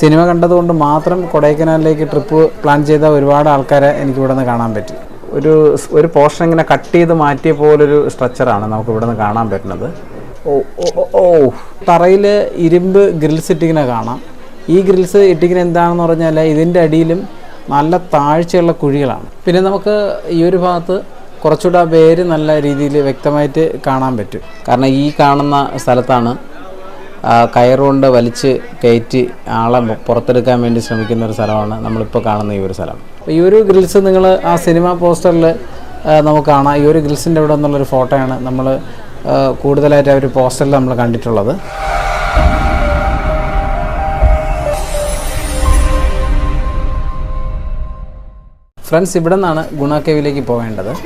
Cinema കണ്ടതുകൊണ്ട് മാത്രം കൊടൈക്കനാലിലേക്ക് trip plan ചെയ്ത ഒരുപാട് ആൾക്കാരെ എനിക്ക് ഇവിടെ നിന്ന് കാണാൻ പറ്റി. ഒരു ഒരു പോർഷൻ ഇങ്ങനെ കട്ട് ചെയ്ത് മാറ്റിയ പോലൊരു സ്ട്രക്ചറാണ് നമുക്ക് ഇവിടെ നിന്ന് കാണാൻ പറ്റുന്നത്. ഓ ഓ തറയിൽ ഇരുമ്പ് ഗ്രിൽസ് ഇട്ടിങ്ങനെ കാണാം. ഈ ഗ്രിൽസ് ഇട്ടിങ്ങനെ എന്താണെന്ന് പറഞ്ഞാൽ ഇതിന്റെ അടിയിലും നല്ല താഴ്ചയുള്ള കുഴികളാണ്. പിന്നെ നമുക്ക് ഈ ഒരു ഭാഗത്ത് കുറച്ചുകൂടെ വേര് നല്ല രീതിയിൽ വ്യക്തമായിട്ട് കാണാൻ പറ്റും. കാരണം ഈ കാണുന്ന സ്ഥലത്താണ് കയറുകൊണ്ട് വലിച്ച് കയറ്റി ആളെ പുറത്തെടുക്കാൻ വേണ്ടി ശ്രമിക്കുന്ന ഒരു സ്ഥലമാണ് നമ്മളിപ്പോൾ കാണുന്ന ഈ ഒരു സ്ഥലം. ഈ ഒരു ഗ്രിൽസ് നിങ്ങൾ ആ സിനിമ പോസ്റ്ററിൽ നമുക്ക് കാണാം. ഈ ഒരു ഗ്രിൽസിന്റെ ഇവിടെ നിന്നുള്ളൊരു ഫോട്ടോയാണ് നമ്മൾ കൂടുതലായിട്ട് ആ ഒരു പോസ്റ്ററിൽ നമ്മൾ കണ്ടിട്ടുള്ളത്. ഫ്രണ്ട്സ് ഇവിടെ നിന്നാണ് ഗുണ കേവിലേക്ക്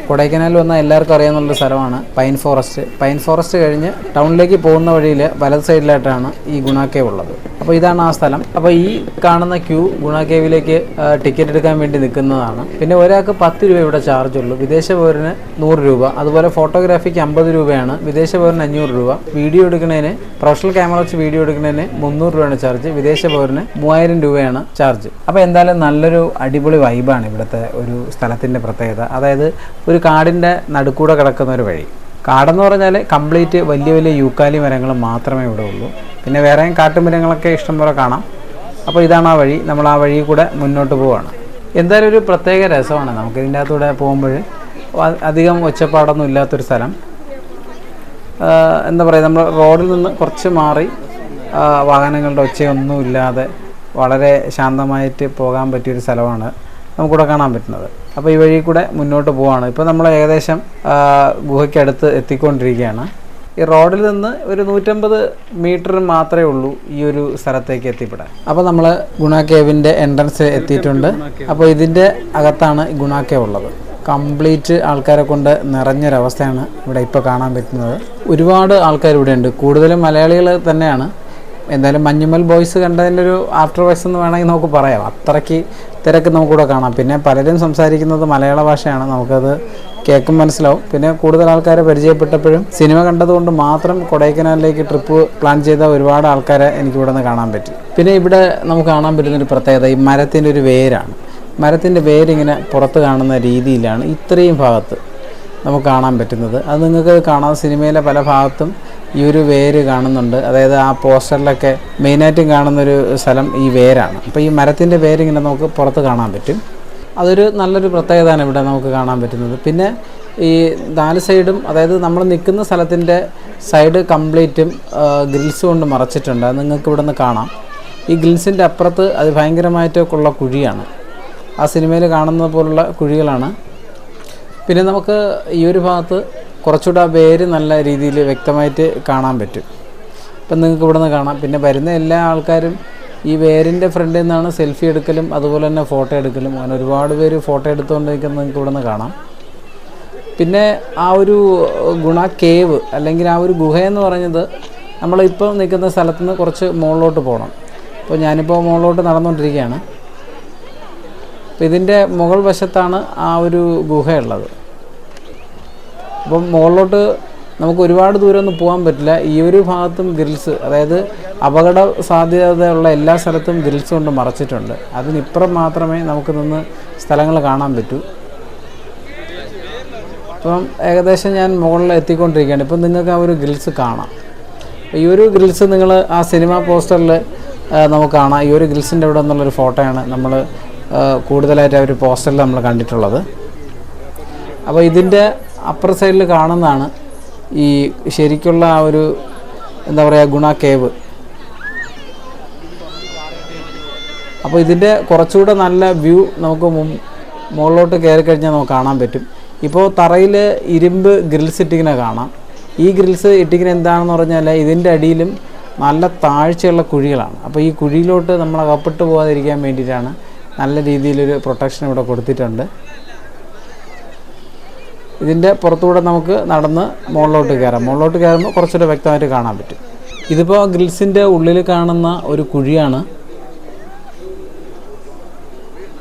കൊടൈക്കനാൽ വന്ന എല്ലാവർക്കും അറിയാമെന്നുള്ള സ്ഥലമാണ് പൈൻ ഫോറസ്റ്റ്. പൈൻ ഫോറസ്റ്റ് കഴിഞ്ഞ് ടൗണിലേക്ക് പോകുന്ന വഴിയിൽ വലത് സൈഡിലായിട്ടാണ് ഈ ഗുണ കേവ് ഉള്ളത്. അപ്പോൾ ഇതാണ് ആ സ്ഥലം. അപ്പോൾ ഈ കാണുന്ന ക്യൂ ഗുണ കേവിലേക്ക് ടിക്കറ്റ് എടുക്കാൻ വേണ്ടി നിൽക്കുന്നതാണ്. പിന്നെ ഒരാൾക്ക് പത്ത് രൂപ ഇവിടെ ചാർജ് ഉള്ളൂ. വിദേശ പൗരന് നൂറ് രൂപ. അതുപോലെ ഫോട്ടോഗ്രാഫിക്ക് അമ്പത് രൂപയാണ്. വിദേശ പൗരന് അഞ്ഞൂറ് രൂപ. വീഡിയോ എടുക്കുന്നതിന് പ്രൊഫഷണൽ ക്യാമറ വെച്ച് വീഡിയോ എടുക്കുന്നതിന് മുന്നൂറ് രൂപയാണ് ചാർജ് വിദേശ പൗരന് മൂവായിരം രൂപയാണ് ചാർജ് അപ്പോൾ എന്തായാലും നല്ലൊരു അടിപൊളി വൈബാണ് ഇവിടുത്തെ ഒരു സ്ഥലത്തിന്റെ പ്രത്യേകത. അതായത് ഒരു കാടിന്റെ നടുക്കൂടെ കിടക്കുന്ന ഒരു വഴി. കാടെന്ന് പറഞ്ഞാൽ കംപ്ലീറ്റ് വലിയ വലിയ യൂക്കാലി മരങ്ങൾ മാത്രമേ ഇവിടെ ഉള്ളൂ. പിന്നെ വേറെയും കാട്ടുമൃഗങ്ങളൊക്കെ ഇഷ്ടംപോലെ കാണാം. അപ്പോൾ ഇതാണ് ആ വഴി. നമ്മൾ ആ വഴി കൂടെ മുന്നോട്ട് പോവുകയാണ് എന്തായാലും ഒരു പ്രത്യേക രസമാണ് നമുക്ക് ഇതിന്റെ അകത്തൂടെ പോകുമ്പോൾ. അധികം ഒച്ചപ്പാടൊന്നും ഇല്ലാത്തൊരു സ്ഥലം. എന്താ പറയുക നമ്മൾ റോഡിൽ നിന്ന് കുറച്ച് മാറി വാഹനങ്ങളുടെ ഒച്ചയൊന്നും ഇല്ലാതെ വളരെ ശാന്തമായിട്ട് പോകാൻ പറ്റിയൊരു സ്ഥലമാണ് നമുക്കിവിടെ കാണാൻ പറ്റുന്നത്. അപ്പോൾ ഈ വഴി കൂടെ മുന്നോട്ട് പോവാണ്. ഇപ്പോൾ നമ്മൾ ഏകദേശം ഗുഹയ്ക്കടുത്ത് എത്തിക്കൊണ്ടിരിക്കുകയാണ്. ഈ റോഡിൽ നിന്ന് ഒരു നൂറ്റമ്പത് മീറ്റർ മാത്രമേ ഉള്ളൂ ഈ ഒരു സ്ഥലത്തേക്ക് എത്തിപ്പെടാൻ. അപ്പോൾ നമ്മൾ ഗുണ കേവിന്റെ എൻട്രൻസ് എത്തിയിട്ടുണ്ട്. അപ്പോൾ ഇതിന്റെ അകത്താണ് ഗുണ കേവ് ഉള്ളത്. കംപ്ലീറ്റ് ആൾക്കാരെ കൊണ്ട് നിറഞ്ഞൊരവസ്ഥയാണ് ഇവിടെ ഇപ്പോൾ കാണാൻ പറ്റുന്നത്. ഒരുപാട് ആൾക്കാർ ഇവിടെ ഉണ്ട് കൂടുതലും മലയാളികൾ തന്നെയാണ് എന്തായാലും മഞ്ഞുമൽ ബോയ്സ് കണ്ടതിന്റെ ഒരു ആഫ്റ്റർ വൈസ് എന്ന് വേണമെങ്കിൽ നമുക്ക് പറയാം. അത്രയ്ക്ക് തിരക്ക് നമുക്കിവിടെ കാണാം. പിന്നെ പലരും സംസാരിക്കുന്നത് മലയാള ഭാഷയാണ്. നമുക്കത് കേൾക്കും മനസ്സിലാവും. പിന്നെ കൂടുതൽ ആൾക്കാരെ പരിചയപ്പെട്ടപ്പോഴും സിനിമ കണ്ടതുകൊണ്ട് മാത്രം കൊടൈക്കനാലിലേക്ക് ട്രിപ്പ് പ്ലാൻ ചെയ്ത ഒരുപാട് ആൾക്കാരെ എനിക്ക് ഇവിടെ നിന്ന് കാണാൻ പറ്റി. പിന്നെ ഇവിടെ നമുക്ക് കാണാൻ പറ്റുന്നൊരു പ്രത്യേകത ഈ മരത്തിന്റെ ഒരു വേരാണ്. മരത്തിന്റെ വേരിങ്ങനെ പുറത്ത് കാണുന്ന രീതിയിലാണ് ഇത്രയും ഭാഗത്ത് നമുക്ക് കാണാൻ പറ്റുന്നത്. അത് നിങ്ങൾക്ക് കാണാം സിനിമയിലെ പല ഭാഗത്തും ഈ ഒരു വേര് കാണുന്നുണ്ട്. അതായത് ആ പോസ്റ്ററിലൊക്കെ മെയിനായിട്ടും കാണുന്നൊരു സ്ഥലം ഈ വേരാണ്. അപ്പോൾ ഈ മരത്തിന്റെ വേരിങ്ങനെ നമുക്ക് പുറത്ത് കാണാൻ പറ്റും. അതൊരു നല്ലൊരു പ്രത്യേകതയാണ് ഇവിടെ നമുക്ക് കാണാൻ പറ്റുന്നത്. പിന്നെ ഈ നാല് സൈഡും അതായത് നമ്മൾ നിൽക്കുന്ന സ്ഥലത്തിന്റെ സൈഡ് കംപ്ലീറ്റും ഗ്രിൽസ് കൊണ്ട് മറച്ചിട്ടുണ്ട്. അത് നിങ്ങൾക്ക് ഇവിടെ നിന്ന് കാണാം. ഈ ഗ്രിൽസിന്റെ അപ്പുറത്ത് അത് ഭയങ്കരമായിട്ടൊക്കെയുള്ള കുഴിയാണ്. ആ സിനിമയിൽ കാണുന്ന പോലുള്ള കുഴികളാണ്. പിന്നെ നമുക്ക് ഈ ഒരു ഭാഗത്ത് കുറച്ചുകൂടെ ആ വേര് നല്ല രീതിയിൽ വ്യക്തമായിട്ട് കാണാൻ പറ്റും. ഇപ്പം നിങ്ങൾക്ക് ഇവിടെ നിന്ന് കാണാം. പിന്നെ വരുന്ന എല്ലാ ആൾക്കാരും ഈ വേരിന്റെ ഫ്രണ്ടിൽ നിന്നാണ് സെൽഫി എടുക്കലും അതുപോലെ തന്നെ ഫോട്ടോ എടുക്കലും. അങ്ങനെ ഒരുപാട് പേര് ഫോട്ടോ എടുത്തുകൊണ്ടിരിക്കുന്നത് നിങ്ങൾക്ക് ഇവിടെ നിന്ന് കാണാം. പിന്നെ ആ ഒരു ഗുണ കേവ് അല്ലെങ്കിൽ ആ ഒരു ഗുഹയെന്ന് പറഞ്ഞത് നമ്മളിപ്പോൾ നിൽക്കുന്ന സ്ഥലത്ത് നിന്ന് കുറച്ച് മുകളിലോട്ട് പോകണം. അപ്പോൾ ഞാനിപ്പോൾ മുകളിലോട്ട് നടന്നുകൊണ്ടിരിക്കുകയാണ്. അപ്പോൾ ഇതിന്റെ മുകൾ വശത്താണ് ആ ഒരു ഗുഹയുള്ളത്. അപ്പം മുകളിലോട്ട് നമുക്ക് ഒരുപാട് ദൂരമൊന്നും പോകാൻ പറ്റില്ല. ഈ ഒരു ഭാഗത്തും ഗ്രിൽസ് അതായത് അപകട സാധ്യതയുള്ള എല്ലാ സ്ഥലത്തും ഗ്രിൽസ് കൊണ്ട് മറച്ചിട്ടുണ്ട്. അതിനിപ്പുറം മാത്രമേ നമുക്ക് നിന്ന് സ്ഥലങ്ങൾ കാണാൻ പറ്റൂ. അപ്പം ഏകദേശം ഞാൻ മുകളിൽ എത്തിക്കൊണ്ടിരിക്കുകയാണ്. ഇപ്പം നിങ്ങൾക്ക് ആ ഒരു ഗ്രിൽസ് കാണാം. ഈ ഒരു ഗ്രിൽസ് നിങ്ങൾ ആ സിനിമ പോസ്റ്ററിൽ നമുക്ക് കാണാം. ഈ ഒരു ഗ്രിൽസിന്റെ ഇവിടെ നിന്നുള്ളൊരു ഫോട്ടോയാണ് നമ്മൾ കൂടുതലായിട്ട് അവർ പോസ്റ്ററിൽ നമ്മൾ കണ്ടിട്ടുള്ളത്. അപ്പോൾ ഇതിന്റെ അപ്പർ സൈഡിൽ കാണുന്നതാണ് ഈ ശരിക്കുള്ള ആ ഒരു എന്താ പറയുക ഗുണ കേവ്. അപ്പോൾ ഇതിന്റെ കുറച്ചുകൂടെ നല്ല വ്യൂ നമുക്ക് മുകളിലോട്ട് കയറി കഴിഞ്ഞാൽ നമുക്ക് കാണാൻ പറ്റും. ഇപ്പോൾ തറയിൽ ഇരുമ്പ് ഗ്രിൽസ് ഇട്ടിങ്ങനെ കാണാം. ഈ ഗ്രിൽസ് ഇട്ടിങ്ങനെ എന്താണെന്ന് പറഞ്ഞാൽ ഇതിന്റെ അടിയിലും നല്ല താഴ്ചയുള്ള കുഴികളാണ്. അപ്പോൾ ഈ കുഴിയിലോട്ട് നമ്മൾ അകപ്പെട്ട് പോകാതിരിക്കാൻ വേണ്ടിയിട്ടാണ് നല്ല രീതിയിലൊരു പ്രൊട്ടക്ഷൻ ഇവിടെ കൊടുത്തിട്ടുണ്ട്. ഇതിന്റെ പുറത്തുകൂടെ നമുക്ക് നടന്ന് മുകളിലോട്ട് കയറാം. മുകളിലോട്ട് കയറുമ്പോൾ കുറച്ചുകൂടെ വ്യക്തമായിട്ട് കാണാൻ പറ്റും. ഇതിപ്പോൾ ഗ്രിൽസിന്റെ ഉള്ളിൽ കാണുന്ന ഒരു കുഴിയാണ്.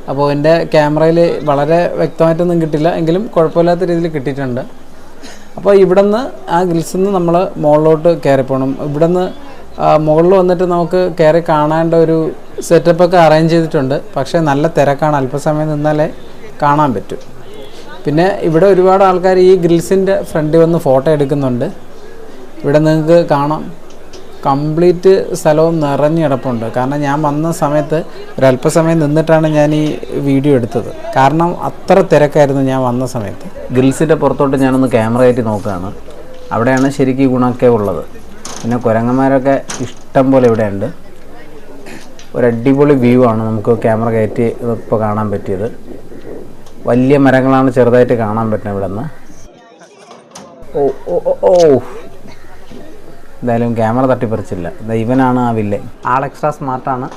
അപ്പോൾ എന്റെ ക്യാമറയിൽ വളരെ വ്യക്തമായിട്ടൊന്നും കിട്ടില്ല. എങ്കിലും കുഴപ്പമില്ലാത്ത രീതിയിൽ കിട്ടിയിട്ടുണ്ട്. അപ്പോൾ ഇവിടെ നിന്ന് ആ ഗ്രിൽസിൽ നിന്ന് നമ്മൾ മുകളിലോട്ട് കയറിപ്പോണം. ഇവിടെ നിന്ന് മുകളിൽ വന്നിട്ട് നമുക്ക് കയറി കാണേണ്ട ഒരു സെറ്റപ്പൊക്കെ അറേഞ്ച് ചെയ്തിട്ടുണ്ട്. പക്ഷേ നല്ല തിരക്കാണ്. അല്പസമയം നിന്നാലേ കാണാൻ പറ്റും. പിന്നെ ഇവിടെ ഒരുപാട് ആൾക്കാർ ഈ ഗ്രിൽസിന്റെ ഫ്രണ്ടിൽ വന്ന് ഫോട്ടോ എടുക്കുന്നുണ്ട്. ഇവിടെ നിങ്ങൾക്ക് കാണാം. കംപ്ലീറ്റ് സ്ഥലവും നിറഞ്ഞിടപ്പുണ്ട് കാരണം ഞാൻ വന്ന സമയത്ത് ഒരല്പസമയം നിന്നിട്ടാണ് ഞാൻ ഈ വീഡിയോ എടുത്തത്. കാരണം അത്ര തിരക്കായിരുന്നു ഞാൻ വന്ന സമയത്ത്. ഗ്രിൽസിന്റെ പുറത്തോട്ട് ഞാനൊന്ന് ക്യാമറ കയറ്റി നോക്കുകയാണ്. അവിടെയാണ് ശരിക്കും ഗുണമൊക്കെ ഉള്ളത്. പിന്നെ കുരങ്ങന്മാരൊക്കെ ഇഷ്ടം പോലെ ഇവിടെ ഉണ്ട്. ഒരു അടിപൊളി വ്യൂ ആണ് നമുക്ക് ക്യാമറ കയറ്റി ഇപ്പോൾ കാണാൻ പറ്റിയത്. വലിയ മരങ്ങളാണ് ചെറുതായിട്ട് കാണാൻ പറ്റുന്നത് ഇവിടെ ഓ ഓ ഓ, എന്തായാലും ക്യാമറ തട്ടിപ്പറിച്ചില്ല. ഇവനാണ് ആ വില്ലേ ആൾ എക്സ്ട്രാ സ്മാർട്ടാണ്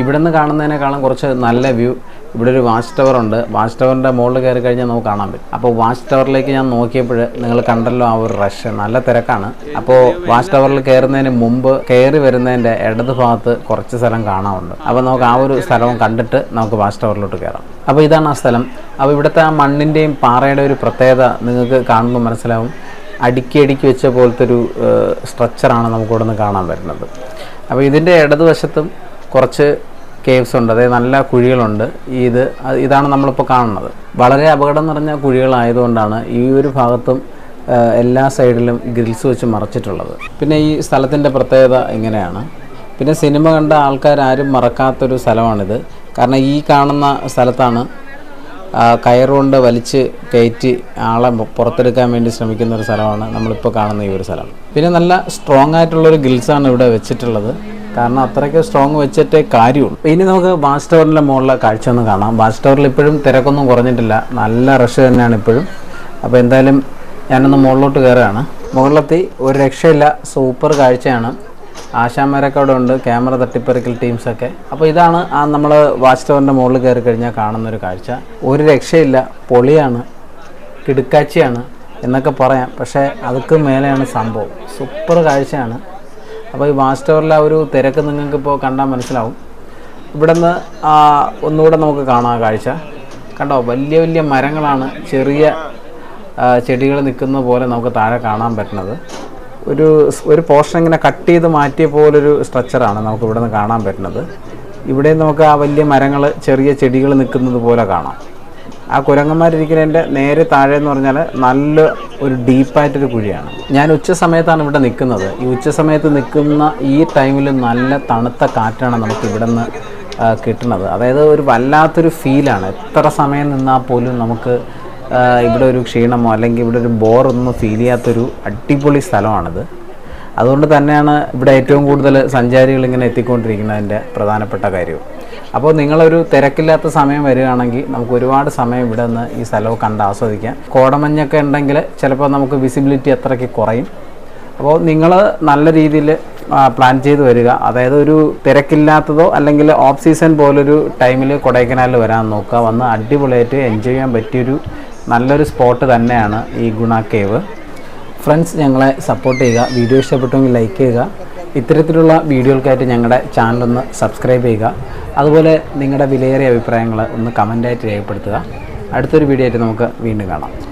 ഇവിടെ നിന്ന് കാണുന്നതിനേക്കാളും കുറച്ച് നല്ല വ്യൂ. ഇവിടെ ഒരു വാച്ച് ടവർ ഉണ്ട്. വാച്ച് ടവറിന്റെ മുകളിൽ കയറി കഴിഞ്ഞാൽ നമുക്ക് കാണാൻ പറ്റും. അപ്പോൾ വാച്ച് ടവറിലേക്ക് ഞാൻ നോക്കിയപ്പോൾ നിങ്ങൾ കണ്ടല്ലോ ആ ഒരു റഷ് നല്ല തിരക്കാണ്. അപ്പോൾ വാച്ച് ടവറിൽ കയറുന്നതിന് മുമ്പ് കയറി വരുന്നതിന്റെ ഇടത് ഭാഗത്ത് കുറച്ച് സ്ഥലം കാണാറുണ്ട് അപ്പോൾ നമുക്ക് ആ ഒരു സ്ഥലവും കണ്ടിട്ട് നമുക്ക് വാച്ച് ടവറിലോട്ട് കയറാം. അപ്പോൾ ഇതാണ് ആ സ്ഥലം. അപ്പോൾ ഇവിടുത്തെ ആ മണ്ണിന്റെയും പാറയുടെ ഒരു പ്രത്യേകത നിങ്ങൾക്ക് കാണുമ്പോൾ മനസ്സിലാവും. അടുക്കി അടുക്കി വെച്ച പോലത്തെ ഒരു സ്ട്രക്ചറാണ് നമുക്കിവിടെ നിന്ന് കാണാൻ പറ്റുന്നത് അപ്പോൾ ഇതിന്റെ ഇടതുവശത്തും കുറച്ച് കേവ്സ് ഉണ്ട് അതായത് നല്ല കുഴികളുണ്ട്. ഇത് ഇതാണ് നമ്മളിപ്പോൾ കാണുന്നത്. വളരെ അപകടം നിറഞ്ഞ കുഴികളായതുകൊണ്ടാണ് ഈ ഒരു ഭാഗത്തും എല്ലാ സൈഡിലും ഗ്രിൽസ് വെച്ച് മറച്ചിട്ടുള്ളത്. പിന്നെ ഈ സ്ഥലത്തിന്റെ പ്രത്യേകത ഇങ്ങനെയാണ്. പിന്നെ സിനിമ കണ്ട ആൾക്കാരും മറക്കാത്തൊരു സ്ഥലമാണിത്. കാരണം ഈ കാണുന്ന സ്ഥലത്താണ് കയറുകൊണ്ട് വലിച്ച് കയറ്റി ആളെ പുറത്തെടുക്കാൻ വേണ്ടി ശ്രമിക്കുന്ന ഒരു സ്ഥലമാണ് നമ്മളിപ്പോൾ കാണുന്ന ഈ ഒരു സ്ഥലം. പിന്നെ നല്ല സ്ട്രോങ് ആയിട്ടുള്ളൊരു ഗിൽസാണ് ഇവിടെ വെച്ചിട്ടുള്ളത്. കാരണം അത്രയ്ക്ക് സ്ട്രോങ് വെച്ചിട്ടേ കാര്യമുള്ളൂ. ഇനി നമുക്ക് വാച്ച് ടവറിന്റെ മുകളിലെ കാഴ്ച ഒന്ന് കാണാം. വാച്ച് ടവറിൽ ഇപ്പോഴും തിരക്കൊന്നും കുറഞ്ഞിട്ടില്ല. നല്ല റഷ് തന്നെയാണ് ഇപ്പോഴും. അപ്പോൾ എന്തായാലും ഞാനൊന്ന് മുകളിലോട്ട് കയറുകയാണ്. മുകളിലെത്തി. ഒരു രക്ഷയില്ല. സൂപ്പർ കാഴ്ചയാണ്. ആശാന്മാരൊക്കെ അവിടെ ഉണ്ട്. ക്യാമറ തട്ടിപ്പറിക്കൽ ടീംസൊക്കെ അപ്പോൾ ഇതാണ് ആ നമ്മൾ വാച്ച് ടവറിന്റെ മുകളിൽ കയറി കഴിഞ്ഞാൽ കാണുന്നൊരു കാഴ്ച. ഒരു രക്ഷയില്ല. പൊളിയാണ്. കിടുക്കാച്ചിയാണ്. എന്നൊക്കെ പറയാം. പക്ഷേ അതൊക്കെ മേലെയാണ് സംഭവം. സൂപ്പർ കാഴ്ചയാണ്. അപ്പോൾ ഈ മാസ്റ്ററിലെ ഒരു തിരക്ക് നിങ്ങൾക്ക് ഇപ്പോൾ കണ്ടാൽ മനസ്സിലാവും. ഇവിടുന്ന് ഒന്നുകൂടെ നമുക്ക് കാണാം കാഴ്ച. കണ്ടോ വലിയ വലിയ മരങ്ങളാണ് ചെറിയ ചെടികൾ നിൽക്കുന്ന പോലെ നമുക്ക് താഴെ കാണാൻ പറ്റുന്നത്. ഒരു ഒരു പോർഷൻ ഇങ്ങനെ കട്ട് ചെയ്ത് മാറ്റിയ പോലൊരു സ്ട്രക്ചറാണ് നമുക്ക് ഇവിടെ നിന്ന് കാണാൻ പറ്റുന്നത്. ഇവിടെ നമുക്ക് ആ വലിയ മരങ്ങൾ ചെറിയ ചെടികൾ നിൽക്കുന്നത് പോലെ കാണാം. ആ കുരങ്ങന്മാരിരിക്കുന്നതിന്റെ നേരെ താഴെ എന്ന് പറഞ്ഞാൽ നല്ല ഒരു ഡീപ്പായിട്ടൊരു കുഴിയാണ്. ഞാൻ ഉച്ച സമയത്താണ് ഇവിടെ നിൽക്കുന്നത്. ഈ ഉച്ച സമയത്ത് നിൽക്കുന്ന ഈ ടൈമിൽ നല്ല തണുത്ത കാറ്റാണ് നമുക്ക് ഇവിടെ നിന്ന് കിട്ടുന്നത്. അതായത് ഒരു വല്ലാത്തൊരു ഫീലാണ്. എത്ര സമയം നിന്നാൽ പോലും നമുക്ക് ഇവിടെ ഒരു ക്ഷീണമോ അല്ലെങ്കിൽ ഇവിടെ ഒരു ബോറൊന്നും ഫീൽ ചെയ്യാത്തൊരു അടിപൊളി സ്ഥലമാണിത്. അതുകൊണ്ട് തന്നെയാണ് ഇവിടെ ഏറ്റവും കൂടുതൽ സഞ്ചാരികൾ ഇങ്ങനെ എത്തിക്കൊണ്ടിരിക്കുന്നതിന്റെ പ്രധാനപ്പെട്ട കാര്യവും അപ്പോൾ നിങ്ങളൊരു തിരക്കില്ലാത്ത സമയം വരികയാണെങ്കിൽ നമുക്ക് ഒരുപാട് സമയം ഇവിടെ നിന്ന് ഈ സ്ഥലവും കണ്ട് ആസ്വദിക്കാം. കോടമഞ്ഞൊക്കെ ഉണ്ടെങ്കിൽ ചിലപ്പോൾ നമുക്ക് വിസിബിലിറ്റി അത്രയ്ക്ക് കുറയും. അപ്പോൾ നിങ്ങൾ നല്ല രീതിയിൽ പ്ലാൻ ചെയ്ത് വരിക. അതായത് ഒരു തിരക്കില്ലാത്തതോ അല്ലെങ്കിൽ ഓഫ് സീസൺ പോലൊരു ടൈമിൽ കൊടൈക്കനാലിൽ വരാൻ നോക്കുക. വന്ന് അടിപൊളിയായിട്ട് എൻജോയ് ചെയ്യാൻ പറ്റിയൊരു നല്ലൊരു സ്പോട്ട് തന്നെയാണ് ഈ ഗുണ കേവ് ഫ്രണ്ട്സ് ഞങ്ങളെ സപ്പോർട്ട് ചെയ്യുക. വീഡിയോ ഇഷ്ടപ്പെട്ടെങ്കിൽ ലൈക്ക് ചെയ്യുക. ഇത്തരത്തിലുള്ള വീഡിയോകൾക്കായിട്ട് ഞങ്ങളുടെ ചാനലൊന്ന് സബ്സ്ക്രൈബ് ചെയ്യുക. അതുപോലെ നിങ്ങളുടെ വിലയേറിയ അഭിപ്രായങ്ങൾ ഒന്ന് കമന്റായിട്ട് രേഖപ്പെടുത്തുക. അടുത്തൊരു വീഡിയോ ആയിട്ട് നമുക്ക് വീണ്ടും കാണാം.